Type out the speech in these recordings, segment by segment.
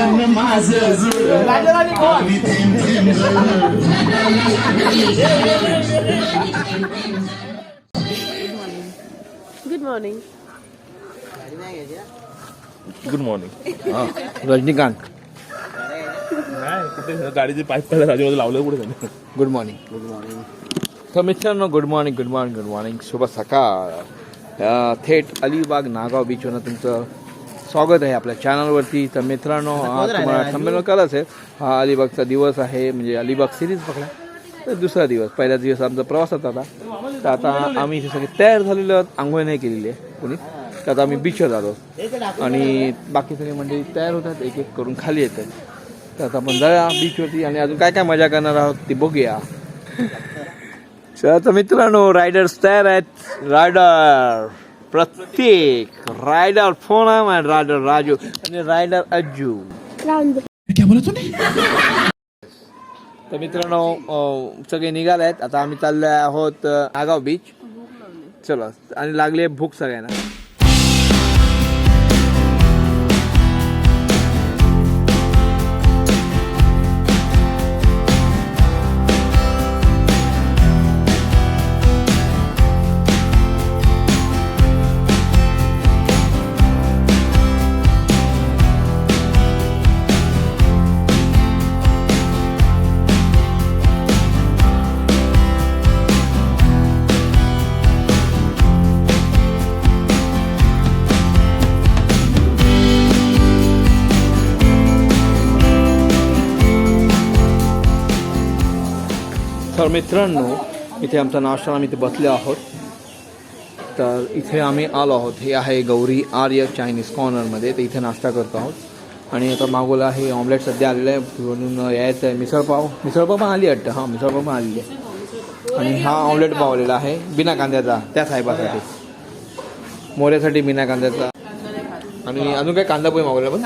माझं थेंब थेंब. Good morning good morning Rajinikanth. नाही कुठे? गाडीचे पाईप पहिल्या राजूबाजू लावलं कुठे त्यांनी? गुड मॉर्निंग गुड मॉर्निंग तर मित्रांनो good morning good morning good morning शुभ सकाळ. अ, थेट अलिबाग नागाव बीचवरनं तुमचं स्वागत आहे आपल्या चॅनलवरती. तर मित्रांनो आज तुम्हाला संमेलन कळलं असेल हा अलिबागचा दिवस आहे म्हणजे अलिबाग सिरीज पकडा तर दुसरा दिवस पहिला दिवस आमचा प्रवासात होता तर आता आम्ही इथे सगळे तयार झालेलो आहोत आंघोळ नाही केलेली आहे कोणी. तर आता आम्ही बीचवर आलो आणि बाकी सगळे मंडळी तयार होतात एक एक करून खाली येतात. तर आता आपण जाऊया बीचवरती आणि अजून काय काय मजा करणार आहोत ती बघूया. चला तर मित्रांनो रायडर्स तयार आहेत. रायडर प्रत्येक रायडर फोन आहे रायडर राजू आणि रायडर अज्जू. तर मित्रांनो अं, सगळे निघाले आहेत आता आम्ही चाललो आहोत अं, नागाव बीच चला आणि लागले भूक सगळ्यांना. मित्रांनो इथे आमचा नाश्ता आम्ही इथे बसले आहोत. तर इथे आम्ही आलो आहोत. हे आहे गौरी आर्य चायनीज कॉर्नरमध्ये तर इथे नाश्ता करतो आहोत. आणि आता मागवलं आहे ऑमलेट सध्या आलेलं आहे. म्हणून यायचं आहे. मिसळपाव मिसळपाव पण आली वाटतं. हां मिसळपाव पण आलेली आहे. आणि हा ऑमलेट पावलेला आहे. बिना कांद्याचा. त्या साहेबासाठी. मोऱ्यासाठी बिना कांद्याचा. आणि अजून काय कांदा पोहे मागवला पण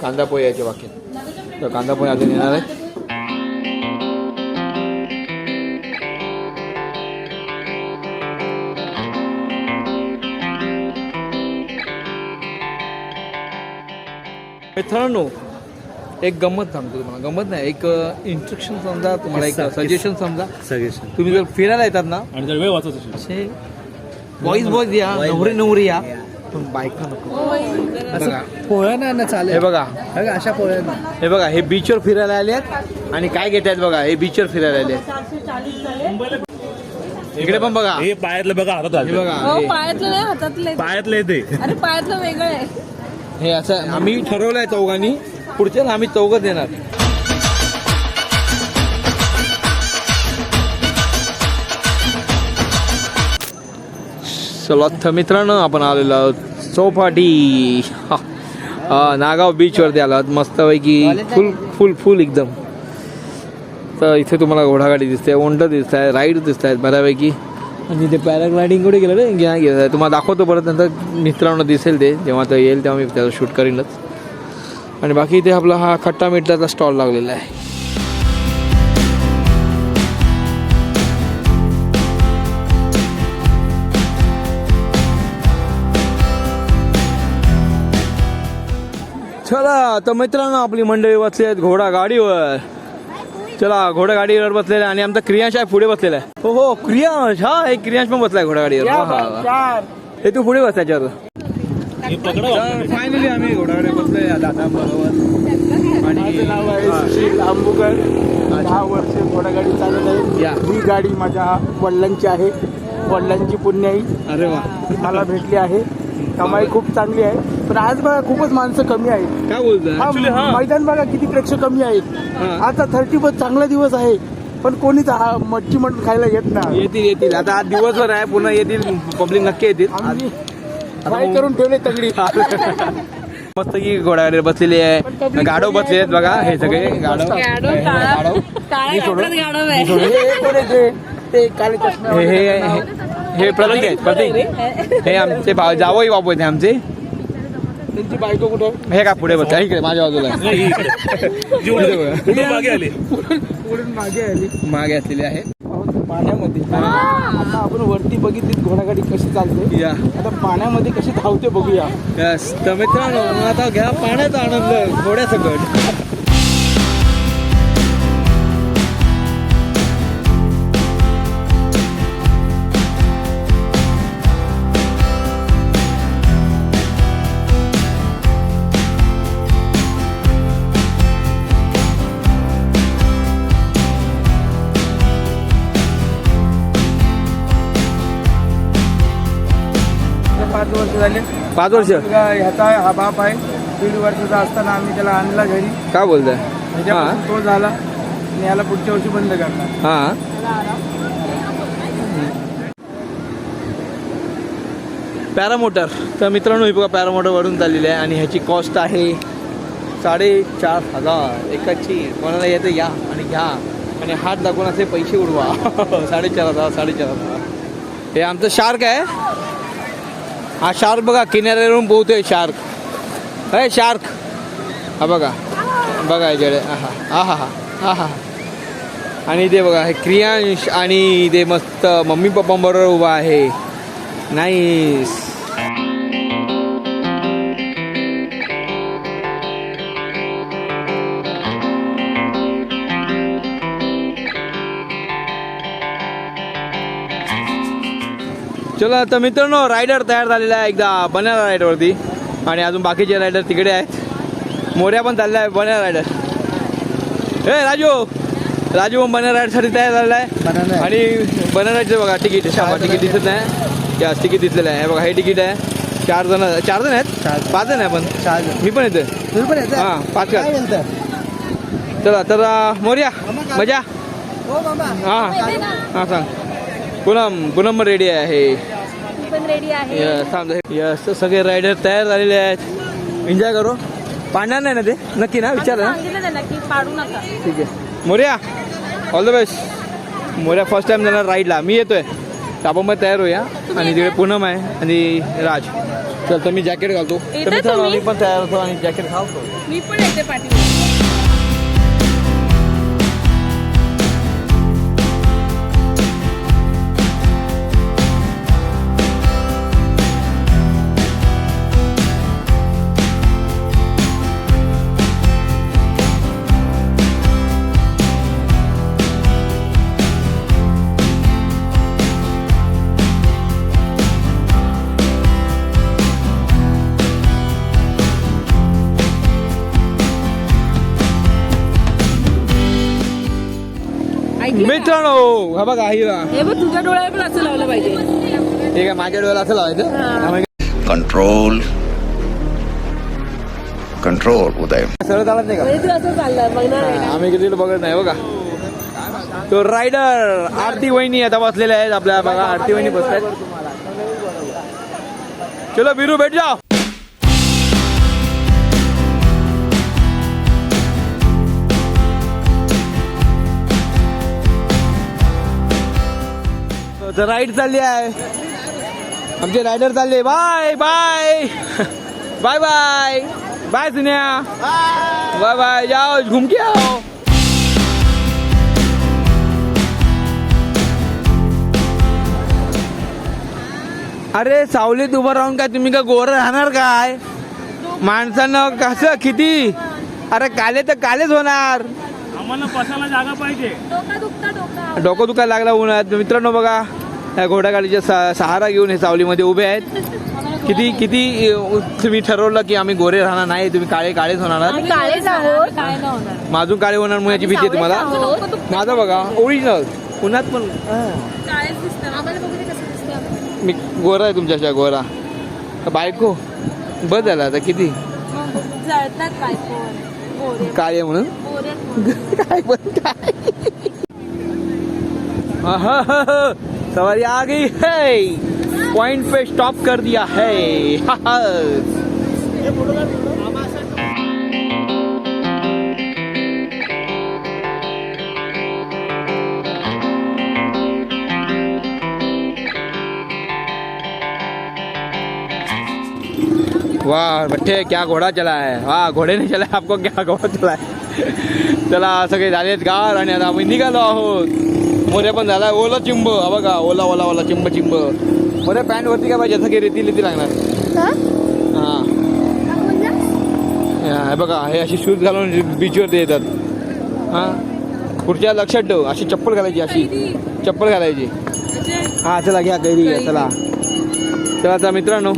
कांदा पोहे यायचे बाकी. तर कांदा पोहे अजून येणार आहे मित्रांनो एक गंमत सांगतो तुम्हाला. गंमत नाही एक इन्स्ट्रक्शन समजा तुम्हाला एक सजेशन समजा. सजेशन तुम्ही जर फिरायला येतात ना आणि जर वेळ वाचत असेल. असे बॉईज बॉईज या नवरी नवरी या. पण बायका नको. बघा. पोळ्या नाही ना चालेल. हे बघा. अशा पोळ्या नाही. हे बघा हे बीचवर फिरायला आले आहेत आणि काय घेत आहेत बघा हे बीचवर फिरायला आले आहेत इकडे पण बघा. हे पायातलं बघा हातात हे. बघा. पायातलं नाही हातातलं पायातलं येते अरे पायातलं वेगळं आहे. हे असं आम्ही ठरवलंय चौघांनी. पुढच्या आम्ही चौघं देणार चला मित्रांनो आपण आलेलो आहोत चौपाटी. हा. नागाव बीचवरती आलो आहोत. मस्तपैकी फुल फुल फुल एकदम. तर इथे तुम्हाला घोडागाडी दिसते ओंड दिसत आहे राईड दिसत आहेत बऱ्यापैकी. आणि ते पॅराग्लायडिंग कुठे गेलं रे. घ्या घ्या. तुम्हाला दाखवतो परत नंतर मित्रांनो दिसेल ते. जेव्हा ते येईल तेव्हा मी त्याचं शूट करीनच. आणि बाकी इथे आपला हा खट्टा मिठाचा स्टॉल लागलेला आहे. चला तर मित्रांनो आपली मंडळी बसली आहेत घोडा गाडीवर. चला घोडा गाडीवर बसलेला आहे आणि आमचा क्रियांश आहे पुढे बसलेला आहे. हो हो क्रियांश हा एक क्रियांश पण बसलाय घोडा गाडीवर वा, वा, वा. हे तू पुढे बस त्याच्यावर. पकडा. वाटतं. फायनली आम्ही घोडाकडे बसलोय दादा बरोबर माझं नाव आहे सुशील आंबुकर. दहा वर्ष घोडागाडी चालत आहे. या. ही गाडी माझ्या वडिलांची आहे. वडिलांची पुण्याई. अरे वा. मला भेटली आहे. कमाई खूप चांगली आहे. पण आज बघा खूपच माणसं कमी आहेत. काय बोलतोय? हा. मैदान बघा किती प्रेक्षक कमी आहेत. आता थर्टी बस चांगला दिवस आहे. पण कोणीच हा मच्छी मटण खायला येत नाही येतील येतील. आता आज दिवसभर आहे पुन्हा येतील पब्लिक नक्की येतील. आम्ही करून ठेवले तगडी. मस्त की घोडागाडीवर बसलेली आहे. गाडव बसले आहेत बघा हे सगळे गाडव गाडव हे? ते? काळे चष्मे हे हे प्रतीक आहेत प्रतीक. हे आमचे भाव जावई बाबू आहेत हे आमचे. त्यांची बायको कुठं? हे का पुढे बसला इकडे माझ्या बाजूला. मागे आले. मागे आली. मागे असलेले आहे पाण्यामध्ये. आता आपण वरती बघितली घोडागाडी कशी चालते. या. आता पाण्यामध्ये कशी धावते बघूया. यस तर मित्रांनो मग आता घ्या पाण्याचा आनंद घोड्यासकट. पाच वर्ष झाले. पाच वर्ष? मुलगा ह्याचा हा बाप आहे. दीड वर्षाचा असताना आम्ही त्याला आणला घरी. काय बोलताय? तो झाला. आणि याला पुढच्या वर्षी बंद करणार. हा. पॅरामोटर. तर मित्रांनो ही बघा पॅरामोटर वरून चाललेली आहे आणि ह्याची कॉस्ट आहे साडेचार हजार. एकाची कोणाला येतं या आणि घ्या. आणि हात दाखवून असे पैसे उडवा. साडेचार हजार साडेचार हजार. हे आमचं शार्क आहे. हा शार्क बघा किनाऱ्यावरून पोहतोय शार्क. अय शार्क. हा बघा. बघा जडे हा हा हा. हा हा. आणि ते बघा हे क्रियांश आणि ते मस्त मम्मी पप्पांबरोबर उभा आहे. नाईस चला तर मित्रांनो रायडर तयार झालेला आहे एकदा बनाना रायडरवरती आणि अजून बाकीचे रायडर तिकडे आहेत. मोऱ्या पण चालल्या आहे बनाना रायडर हे राजू! राजू बनाना रायडरसाठी तयार झालेला आहे. आणि बनानाचे बघा तिकीट शाबा तिकीट दिसत नाही. या तिकीट दिसलेलं आहे. हे बघा हे तिकीट आहे. चार जण चार जण आहेत? पाच जण आहे पण चार मी पण येतोय. तुम्ही पण? हां पाच का? चला तर मोर्या मजा? हो हां. हां सांग. पूनम पूनम रेडी आहे. रेडी आहे. सगळे रायडर तयार झालेले आहेत. एन्जॉय करू. पाडणार नाही ना ते? नक्की ना? विचार ठीक आहे. Morya all the best Morya first time जाणार राईडला मी येतोय. आपण मग तयार होऊया. आणि तिकडे पूनम आहे आणि राज. चल तर मी जॅकेट घालतो? मी पण तयार होतो आणि जॅकेट घालतो मी पण येते पाठीवर मित्रांनो हा बघा ही बघा. हे बघ तुझ्या डोळ्यावर पण असं लावलं पाहिजे. ठीक आहे माझ्या डोळ्याला असं लावायचं? Control. Control, Uday. सरळ चालत नाही का? म्हणजे तू असं चाललं बघणार आहे. आम्ही किती बघत नाही बघा. तो रायडर आरती वहिनी आता बसलेल्या आहेत आपल्या बघा आरती वहिनी बसल्यात चलो बिरू भेट जाओ. तर राईड चालली आहे. आमचे रायडर चालले. Bye bye bye bye bye Sunya bye bye जाओ घूम के आओ अरे सावलीत उभं राहून काय तुम्ही का गोर राहणार काय? माणसानं कसं किती? अरे काले तर कालेच होणार. आम्हाला जागा पाहिजे. डोका दुखता डोका. डोकं दुखायला लागला उन्हात मित्रांनो बघा. या घोडागाडीच्या सा सहारा घेऊन हे सावलीमध्ये उभे आहेत. किती किती तुम्ही ठरवलं की आम्ही गोरे राहणार? नाही तुम्ही काळे काळेच होणार. काळेच आहोत. काय नाही होणार. माझून काळे होणार म्हणून याची भीती आहे तुम्हाला? माझं बघा ओरिजिनल उन्हात पण मी गोरा आहे तुमच्याशा गोरा. बायको? बस झाला आता किती? काळे म्हणून. काय पण काय. सवारी आ गई है। पॉइंट पे स्टॉप कर दिया है। वाह बट्टे क्या घोडा चला है। वाह, घोडे नाही चला, आपको क्या घोडा चला है? चला सगळे झालेत गार आणि आता आहोत। मोऱ्या पण झाला. ओला चिंब. हा बघा ओला ओला ओला चिंब चिंब. मोऱ्या पॅन्ट वरती काय पाहिजे? असं की रेती रेती लागणार. हा? हा, हे बघा हे अशी शूज घालून बीचवरती येतात. हा? पुढच्या लक्षात ठेव. अशी चप्पल घालायची अशी. चप्पल घालायची. हा चला घ्या कैरी घ्या चला. चला आता मित्रांनो.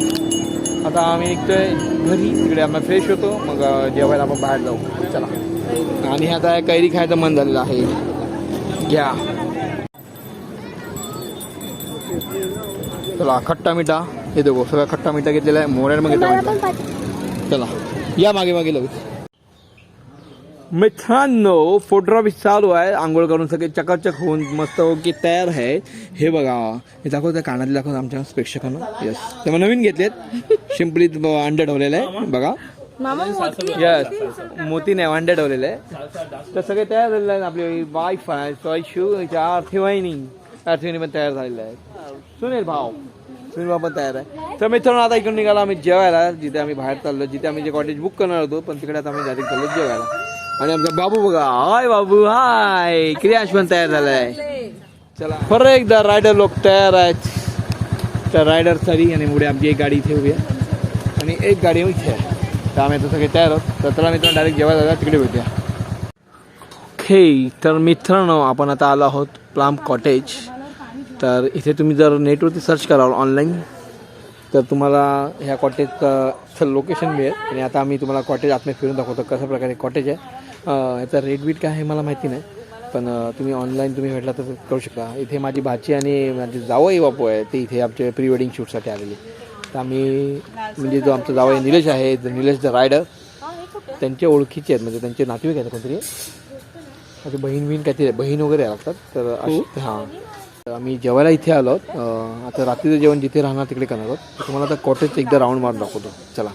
आता आम्ही निघतोय घरी. तिकडे आम्ही फ्रेश होतो. मग जेवायला आपण बाहेर जाऊ. चला. आणि आता कैरी खायचं मन झालेलं आहे. घ्या. चला खट्टा मिठा. हे देखो सगळा खट्टा मिठा घेतलेला आहे. मोऱ्याने मग घेतला चला या मागे मागे लगेच. मित्रांनो फोटोग्राफी चालू आहे. आंघोळ करून सगळे चकाचक होऊन मस्त की तयार आहे. हे बघा हे दाखवतं कानातले दाखवत आमच्या प्रेक्षकांना. येस तेव्हा नवीन घेतलेत. शिंपलीत अंडे ठेवलेलं आहे. बघा. यस मोती नाही अंडे ठेवलेले आहे. तर सगळे तयार झालेले आहेत. आपली वाईफ आहे सॉयशू अर्थिवाहिनी अर्थिवाहिनी पण तयार झालेले आहेत. सुनील भाऊ. सुनील भाऊ पण तयार आहे. तर मित्रांनो आता इकडून निघाला आम्ही जेवायला जिथे आम्ही बाहेर चाललो जिथे आम्ही जे कॉटेज बुक करणार होतो पण तिकडे आता आम्ही डायरेक्ट चाललो जेवायला. आणि आमचा बाबू बघा हाय बाबू हाय. क्रियाश पण तयार झालाय. चला परत एकदा रायडर लोक तयार आहेत. तर रायडर सारी आणि पुढे आमची एक गाडी इथे उभी आहे. आणि एक गाडी इथे आहे. तर आम्ही आता सगळे तयार आहोत. तर चला मित्रांनो डायरेक्ट जेवायला जाऊया, तिकडे भेटूया. ओके तर मित्रांनो आपण आता आलो आहोत प्लाम कॉटेज तर इथे तुम्ही जर नेटवरती सर्च कराल ऑनलाईन तर तुम्हाला ह्या कॉटेजचं लोकेशन मिळेल. आणि आता आम्ही तुम्हाला कॉटेज आतमध्ये फिरून दाखवतो कशा प्रकारे कॉटेज आहे. याचा रेट बीट काय आहे मला माहिती नाही. पण तुम्ही ऑनलाईन तुम्ही भेटला तर करू शकता. इथे माझी भाची आणि माझे जावई बापू आहे ते इथे आमचे प्री वेडिंग शूटसाठी आलेले. तर आम्ही म्हणजे जो आमचा जावई निलेश आहे निलेश द रायडर त्यांचे ओळखीचे आहेत. म्हणजे त्यांचे नातेवाईक आहेत कोणतरी. माझी बहीण बहीण काहीतरी. बहीण वगैरे लागतात तर अशी हां. आम्ही जेवायला इथे आलो. आता रात्रीचं जेवण जिथे राहणार तिकडे करणार आहोत. तर तुम्हाला आता कॉटेज एकदा राऊंड मारून दाखवतो. चला.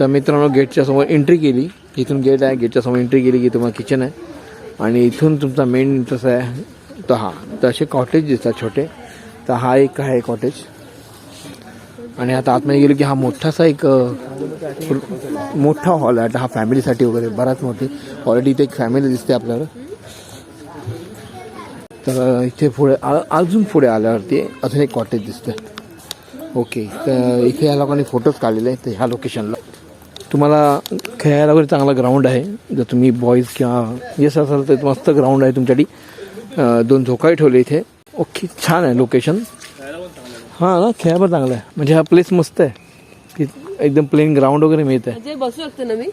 तर मित्रांनो गेटच्या समोर एंट्री केली. इथून गेट आहे. गेटच्या समोर एंट्री केली की तुम्हाला किचन आहे. आणि इथून तुमचा मेन इंटरेस्ट आहे. तर हा. तर असे कॉटेज दिसतात छोटे. तर हा एक आहे कॉटेज आणि आता आतमध्ये गेलो की हा मोठासा एक मोठा हॉल आहे. आता हा फॅमिलीसाठी वगैरे बराच मोठी. ऑलरेडी इथे एक फॅमिली दिसते आपल्याला. तर इथे पुढे अजून पुढे आल्यावरती अजून एक कॉटेज दिसतं ओके तर इथे या लोकांनी फोटोज काढलेले आहेत ह्या लोकेशनला तुम्हाला खेळायला वगैरे चांगला ग्राउंड आहे. जर तुम्ही बॉईज किंवा येस असाल तर मस्त ग्राउंड आहे तुमच्यासाठी. दोन झोकाही ठेवले इथे. ओके छान आहे लोकेशन हां ना खेळायला चांगलं आहे. म्हणजे हा प्लेस मस्त आहे. की एकदम प्लेन ग्राउंड वगैरे मिळत आहे बसू शकते ना मी?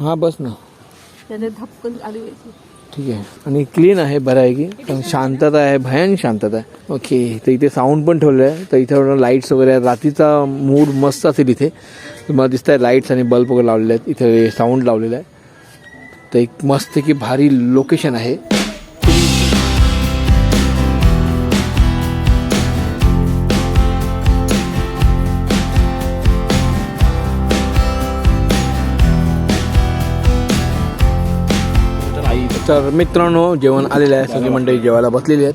हां बस ना. ठीक आहे. आणि क्लीन आहे बरं आहे की पण शांतता आहे भयान शांतता आहे. ओके तर इथे साऊंड पण ठेवलं आहे. तर इथे लाईट्स वगैरे आहेत. रात्रीचा मूड मस्त असेल इथे. तुम्हाला दिसत आहे लाईट्स आणि बल्ब वगैरे लावलेले आहेत. इथे साऊंड लावलेला आहे. तर एक मस्त की भारी लोकेशन आहे. तर मित्रांनो जेवण आलेलं आहे. सगळी मंडळी जेवायला बसलेली आहेत.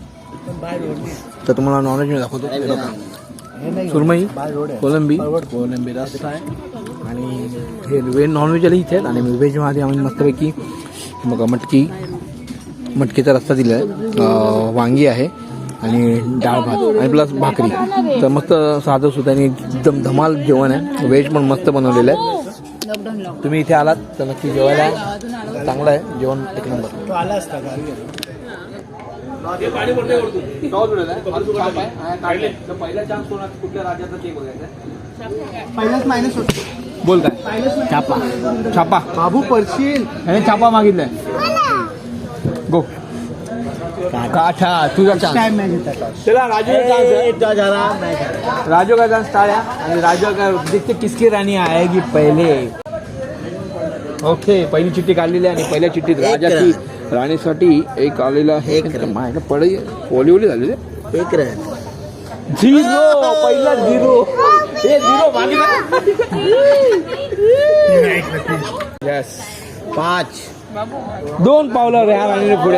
तर तुम्हाला नॉनव्हेज मी दाखवतो. हे सुरमई कोलंबी. कोलंबी रस्सा आहे. आणि हे व्हेज नॉनव्हेज आले इथे आहेत. आणि व्हेजमध्ये आम्ही मस्तपैकी बघा मटकी मटकीचा रस्ता दिला आहे वांगी आहे. आणि डाळ भात. आणि प्लस भाकरी. तर मस्त साधं सुद्धा आणि एकदम धमाल जेवण आहे. व्हेज पण मस्त बनवलेलं आहे. तुम्ही इथे आलात तर नक्की जेवायला चांगलं आहे. जेवण एक नंबर. आला असता का? पहिला चान्स कुठल्या राजाचा ते बघायचा पहिलाच मायनस होत. बोल काय? छापा छापा बाबू पडशील. याने छापा मागितलाय. गो काठा तुझा चान्स टाइम नाही घेतात चला राजू राजू का चान्स टाळ्या आणि राजू का देखते किसकी राणी आएगी पहिले. ओके पहिली चिठ्ठी काढलेली आहे आणि पहिल्या चिठ्ठीत राजाची राणीसाठी एक आलेला आहे. माझ्या पडे ओली ओली झालेले एक रन झिरो पहिला झिरो. हे झिरो यस पाच. दोन पावलं ह्या राणीने पुढे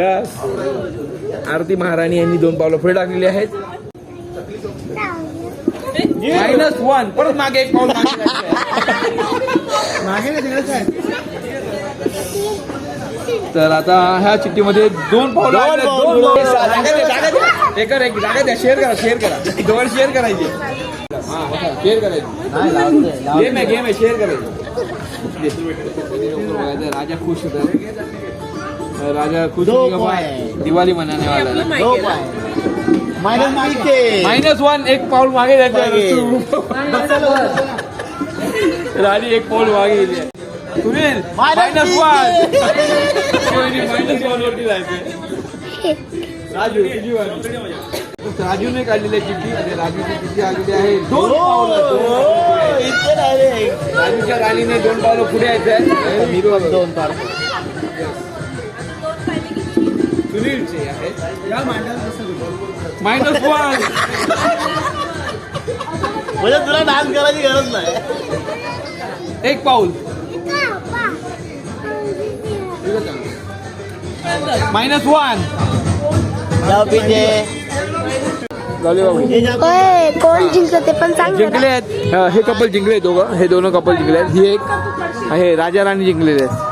यस आरती महाराणी यांनी दोन पावलं पुढे टाकलेली आहेत. मायनस वन परत मागे एक पाऊल मागे जायचं आहे. मागे नाही दिलं काय तर आता ह्या चिठ्ठीमध्ये दोन पावलं आहेत. दोन पावलं. जागा द्या, जागा द्या. एका एक जागा द्या शेअर करा शेअर करा. दोन शेअर करायचे. हा शेअर करायचे. गेम आहे गेम आहे शेअर करायचे. राजा खुश होता राजा खुश. दिवाळी मनाने वाला है. मायनस वन एक पाऊल मागे राणी एक पाऊल मागे. Sunil minus one minus one वरती जायचं राजू. राजूने काढलेली आहे चिठ्ठी आणि राजूची चिठ्ठी आलेली आहे. दोन पावलं. इतके डायरेक्ट राजूच्या राणीने दोन पावलं पुढे यायचं मी दोन सुनीलचे आहे. मायनस वन म्हणजे तुला डान्स करायची गरज नाही. एक पाऊल. मायनस वन जाऊ पिजे होय कोण जिंकलं ते पण सांग जिंकले आहेत. हे कपल जिंकले दोघं. हे दोन कपल जिंकले आहेत. ही एक हे राजा राणी जिंकलेले आहेत.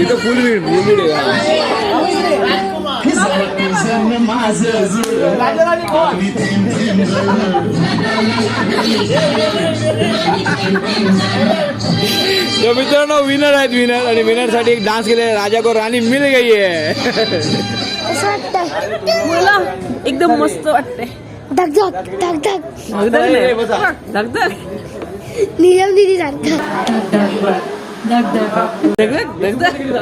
इथं फुल भीड फुल भीड आहे. मित्रांनो विनर आहेत विनर आणि विनरसाठी एक डान्स केले राजा को राणी मिल गई आहे एकदम मस्त वाटते धक धक धक धक. नाही धगधग नियम दिदी धगधग धगधग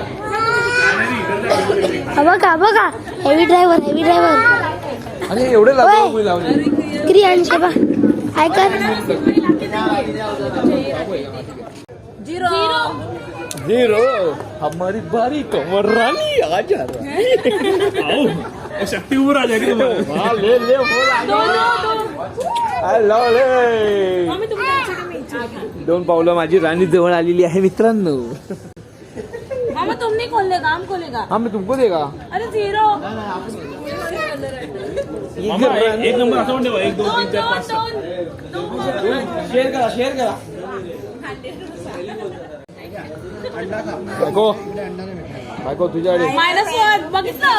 हा बघा बघा. हेवी ड्रायव्हर हेवी ड्रायव्हर अरे एवढे अंश बा काय कर. झिरो झिरो हमारी बारी कमर रानी आजा शक्ती उभं राहिली की तुम्हाला हाँ, ले ले हो हॅलो ले। दोन पावलं माझी राणी जवळ आलेली आहे मित्रांनो. मामा तुमने खोलेगा हम खोलेगा। हा मी तुमको देगा। अरे झिरो मामा एक एक नंबर म्हणते बा, एक दोन तीन चार पाच शेअर करा शेअर करा। बायको बायको तुझ्याकडे मायनस वन बघितलं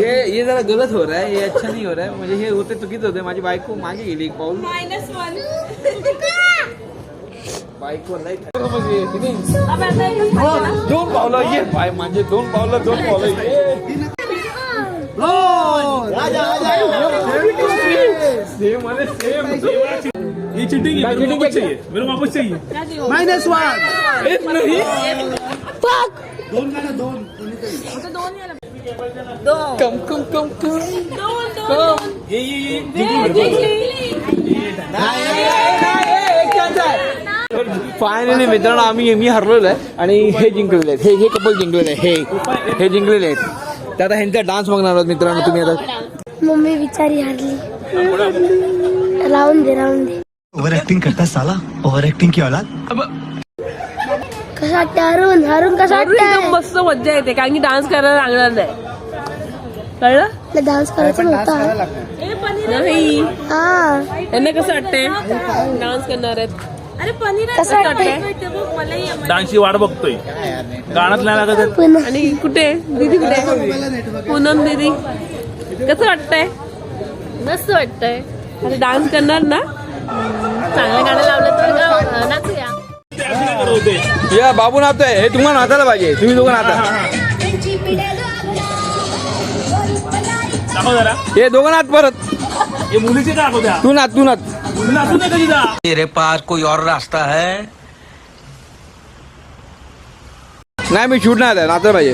ये ये जरा गलत हो रहा है ये अच्छा नहीं हो रहा है। म्हणजे हे होते चुकीचं होते? माझी बायको मागे गेली एक पाऊल मायनस वन। दोन पावलं ये. पाय माझे दोन पावलं दोन पावलं ये. सेम अरे सेम ये चीटिंग है मेरे को वापस चाहिए मेरे को वापस चाहिए. क्या देऊ? मायनस वन एक नाही. आता दोन याला दोन? कम कम कम कम दोन दोन ये ये ये. फायनली मित्रांनो आम्ही मी हरलेलो आहे आणि हे जिंकलेले आहेत. हे हे कपल जिंकलेले आहे हे हे जिंकलेले आहेत. तर आता ह्यांचा डान्स बघणार आहोत मित्रांनो तुम्ही आता. मम्मी बिचारी हारली. राहून दे राहून दे. ओवर एक्टिंग करता साला? ओवर एक्टिंग की औलाद कसं वाटतं अरुण अरुण कसं एकदम वाटतं मस्त मज्जा येते कारण की डान्स करायला लागणार नाही. कळलं? डान्स करायचा नव्हता. नाही. हा. यांना कसं वाटतंय? डान्स करणार आहेत. अरे पनीर कसं वाटतंय? डान्सची वाट बघतोय. गाण्यात नाही लागत आहे. पुन्हा आणि कुठे? दीदी कुठे? पूनम दीदी. कसं वाटतंय? मस्त वाटतंय. अरे डान्स करणार ना? चांगलं गाणं लावलं तर नाचूया ते असं नाही करत होते या बाबू नाचतोय. हे तुम्हाला नाचायला पाहिजे. तुम्ही दोघं नाचा. दाखव जरा. हे दोघं नाच परत. हे मुलीचे का दाखव द्या तू नाच तू नाच. कधी दा तेरे पास कोई और रास्ता है? नाही मी शूट नाही नाचायला पाहिजे.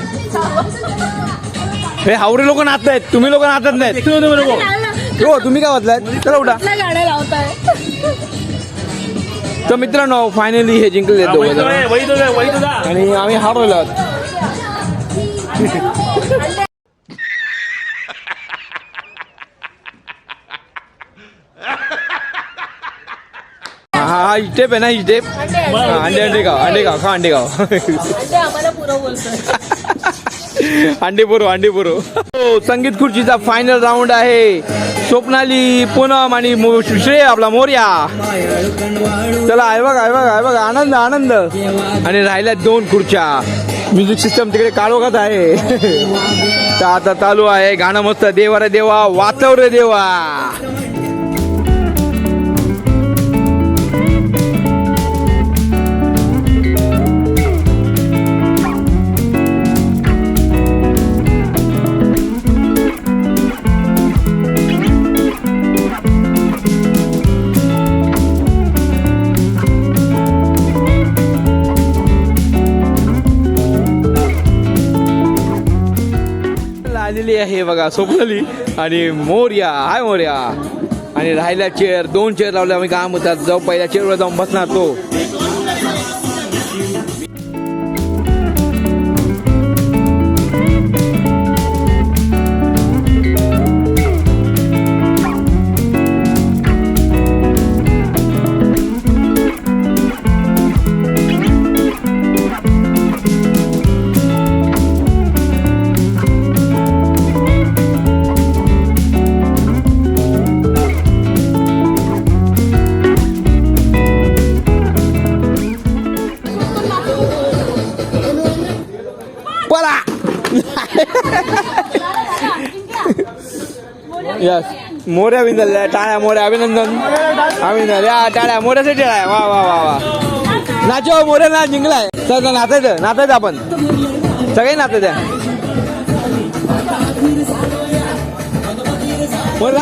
हे हावरे लोक नाचत आहेत तुम्ही लोक नाचत नाहीत. मेरे हो तुम्ही काय वाचलाय चला उठा. तर मित्रांनो फायनली हे जिंकले दोघं वही तो जण. आहे, वही तो आहे, वही तो जा. आणि आम्ही हारलेलो आहोत हा हा स्टेप आहे ना ही स्टेप? अंडे अंडे खाव अंडे खाव खा अंडे खाव. अंडे पुरो अंडे पुरो हो, संगीत खुर्चीचा फायनल राऊंड आहे. स्वप्नाली पूनम आणि श्रेय आपला मोर्या. चला आहे बघा आहे बघा आहे बघा आनंद आनंद. आणि राहिल्या दोन खुर्च्या. म्युझिक सिस्टम तिकडे काळोखात आहे. तर आता चालू आहे गाणं मस्त देवा रे देवा वाचव रे देवा. आलेली आहे बघा स्वप्नाली आणि मोर्या हाय मोर्या. आणि राहिल्या चेअर दोन चेअर लावल्या आम्ही काम होतात. जाऊ पहिल्या चेअरवर जाऊन बसणार तो. यस मोऱ्या विंदल टाळ्या मोऱ्या अभिनंदन. अभिनंदन. या टाळ्या मोऱ्यासाठी टाळ्या वा वा वा वा. नाचो मोऱ्या ना जिंकलाय. सगळं नाचायचं नाचायचं आपण. सगळे नाचायचं बोल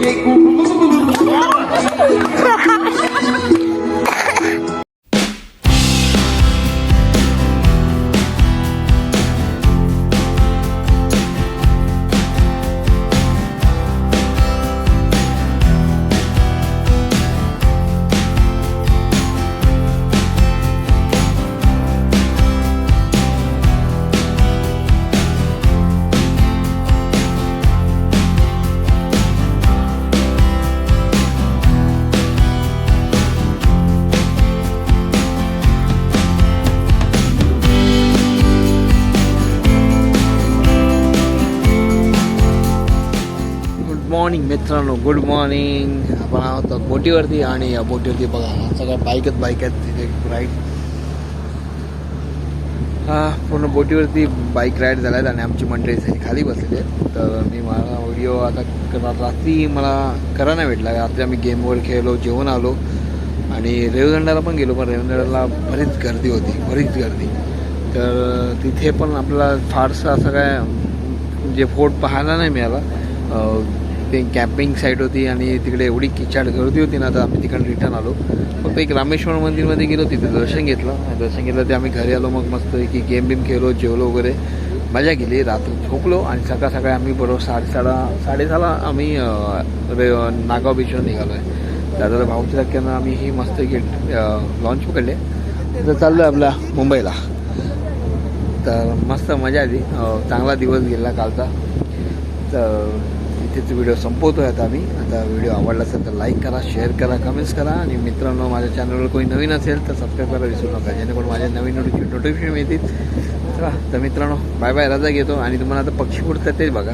Yeah, मित्रांनो गुड मॉर्निंग आपण आहोत बोटीवरती आणि या बोटीवरती बघा सगळ्या बाईकच बाईक आहेत तिथे राईड हा पूर्ण बोटीवरती बाईक राईड झाला आहेत आणि आमची मंडळी सगळी खाली बसलेली आहेत. तर मी मला व्हिडिओ आता करा- रात्री मला करा नाही भेटला. रात्री आम्ही गेमवर खेळलो जेवण आलो. आणि रेवदंडाला पण गेलो पण रेवदंडाला बरीच गर्दी होती बरीच गर्दी. तर तिथे पण आपल्याला फारसं असं काय म्हणजे फोर्ट पाहायला नाही मिळाला. ते कॅम्पिंग साईट होती आणि तिकडे एवढी किचाड गर्दी होती ना तर आम्ही तिकडे रिटर्न आलो. फक्त एक रामेश्वर मंदिरमध्ये गेलो तिथे दर्शन घेतलं. दर्शन घेतलं ते आम्ही घरी आलो मग मस्त की गेम बिम खेळलो जेवलो वगैरे. मजा केली रात्री झोपलो आणि सकाळ सकाळी आम्ही बरोबर साडेसाडा साडेसहाला आम्ही रे नागाव बीचवर निघालो आहे दादाला भाऊच्या धक्क्यानं आम्ही ही मस्त गेट लॉन्च पकडले. तर चाललो आहे आपल्या मुंबईला. तर मस्त मजा आली. चांगला दिवस गेला कालचा. तर इथेच व्हिडिओ संपवतो आहे आता आम्ही. आता व्हिडिओ आवडला असेल तर लाईक करा शेअर करा कमेंट्स करा. आणि मित्रांनो माझ्या चॅनलवर कोणी नवीन असेल तर सबस्क्राईब करायला विसरू नका. जेणेकरून माझ्या नवीन नोटिफिकेशन नोटिफिकेशन मिळतील. तर मित्रांनो बाय बाय रजा घेतो. आणि तुम्हाला आता पक्षी उडतात तेच बघा.